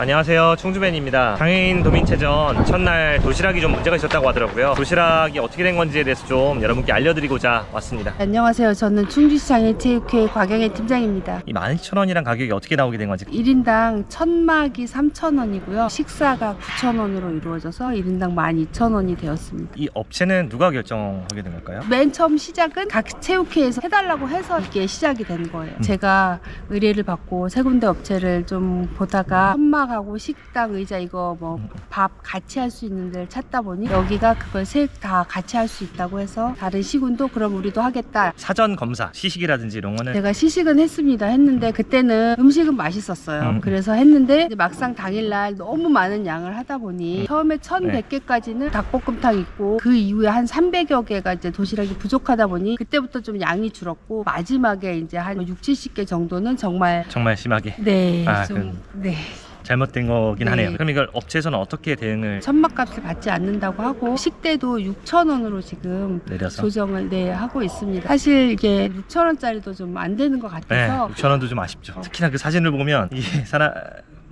안녕하세요 충주맨입니다 장애인 도민체전 첫날 도시락이 좀 문제가 있었다고 하더라고요 도시락이 어떻게 된 건지에 대해서 좀 여러분께 알려드리고자 왔습니다 안녕하세요. 저는 충주시장의 체육회 곽영애 팀장입니다. 이 12,000원이랑 가격이 어떻게 나오게 된 건지 1인당 천막이 3,000원이고요. 식사가 9,000원으로 이루어져서 1인당 12,000원이 되었습니다. 이 업체는 누가 결정하게 된 걸까요? 맨 처음 시작은 각 체육회에서 해달라고 해서 이게 시작이 된 거예요. 제가 의뢰를 받고 세 군데 업체를 좀 보다가 천막 하고 식당, 의자 이거 뭐 밥 같이 할 수 있는 데를 찾다 보니 여기가 그걸 세 다 같이 할 수 있다고 해서 다른 시군도 그럼 우리도 하겠다. 사전 검사 시식이라든지 이런 거는 제가 시식은 했습니다. 했는데 그때는 음식은 맛있었어요. 음. 그래서 했는데 이제 막상 당일날 너무 많은 양을 하다 보니 처음에 1,100개까지는 닭볶음탕 있고 그 이후에 한 300여 개가 이제 도시락이 부족하다 보니 그때부터 좀 양이 줄었고 마지막에 이제 한 6, 70개 정도는 정말 정말 심하게 네, 아, 좀, 네. 잘못된 거긴 네. 하네요 그럼 이걸 업체에서는 어떻게 대응을 천막값을 받지 않는다고 하고 식대도 6,000원으로 지금 내려서 조정을 네 하고 있습니다. 사실 이게 6,000원짜리도 좀 안 되는 것 네, 같아서 6,000원도 좀 아쉽죠 특히나 그 사진을 보면 이게 사람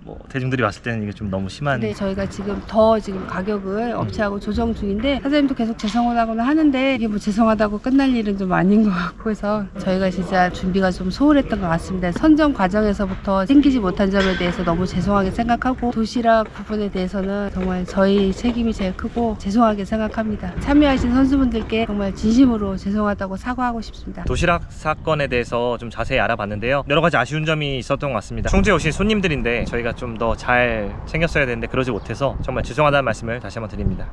뭐 대중들이 봤을 때는 이게 좀 너무 심한 네, 저희가 지금 더 지금 가격을 업체하고 조정 중인데 사장님도 계속 죄송하다고는 하는데 이게 뭐 죄송하다고 끝날 일은 좀 아닌 것 같고 해서 저희가 진짜 준비가 좀 소홀했던 것 같습니다. 선정 과정에서부터 생기지 못한 점에 대해서 너무 죄송하게 생각하고 도시락 부분에 대해서는 정말 저희 책임이 제일 크고 죄송하게 생각합니다. 참여하신 선수분들께 정말 진심으로 죄송하다고 사과하고 싶습니다. 도시락 사건에 대해서 좀 자세히 알아봤는데요. 여러 가지 아쉬운 점이 있었던 것 같습니다. 충주에 오신 손님들인데 저희가 좀 더 잘 챙겼어야 되는데 그러지 못해서 정말 죄송하다는 말씀을 다시 한번 드립니다.